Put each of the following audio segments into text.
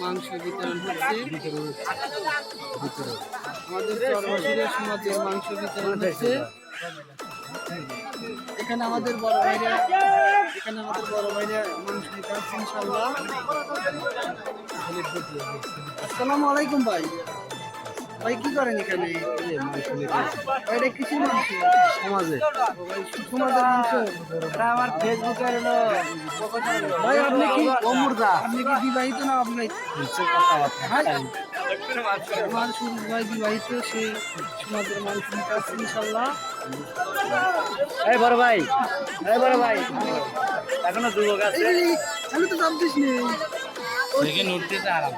মাংস বিতরণ হচ্ছে আমাদের চরবাসুলের সমাজের মাংস বিতরণ হচ্ছে এখানে আমাদের বড় ভাইরা, এখানে আমাদের বড় ভাইরা মাংস আসছে ইনশাল্লাহ আসসালামু আলাইকুম ভাই। ভাই কি করেন এখানে? ভাইটা কিসের মাংস সমাজে। সমাজের মাংস আমার ফেসবুকে হলো ভাই আপনি কি অমরদা। আপনি কি বিবাহিত না আপনি? আমার সুরজ ভাই বিবাহিত সে সমাজের মানুষ ইনশাল্লাহ এই বড় ভাই এই বড় ভাই। এখনও যুবক আছে। আমি তো জানতিস নেই আরাম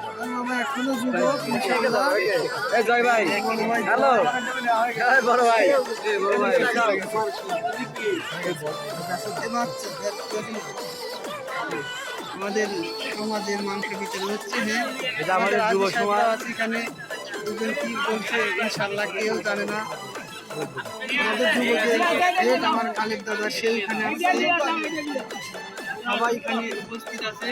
এখনও যুবক এই জয় ভাই। হ্যালো। বড় ভাই। বড়। আমাদের সমাজের মাংস বিতরণ হচ্ছে হ্যাঁ। এটা আমাদের যুব সমাজ। এখানে। দুজন কি বলছে ইনশাল্লাহ কেউ জানে না। আমাদের যুবকের আমার খালেদ দাদা সেইখানে আছে। সবাই এখানে উপস্থিত আছে।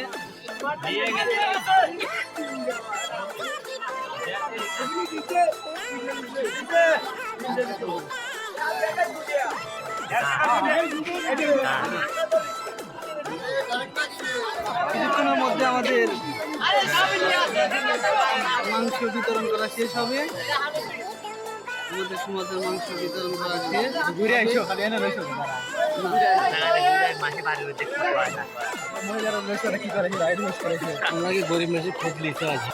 কিছুক্ষণের মধ্যে আমাদের মাংস বিতরণ করা শেষ হবে। আমাদের সমাজের মাংস বিতরণ করা শেষ। ঘুরে আইসো, খালি এনে রইছো আমরা কি গরিব মানুষের খুব লিখে আছে।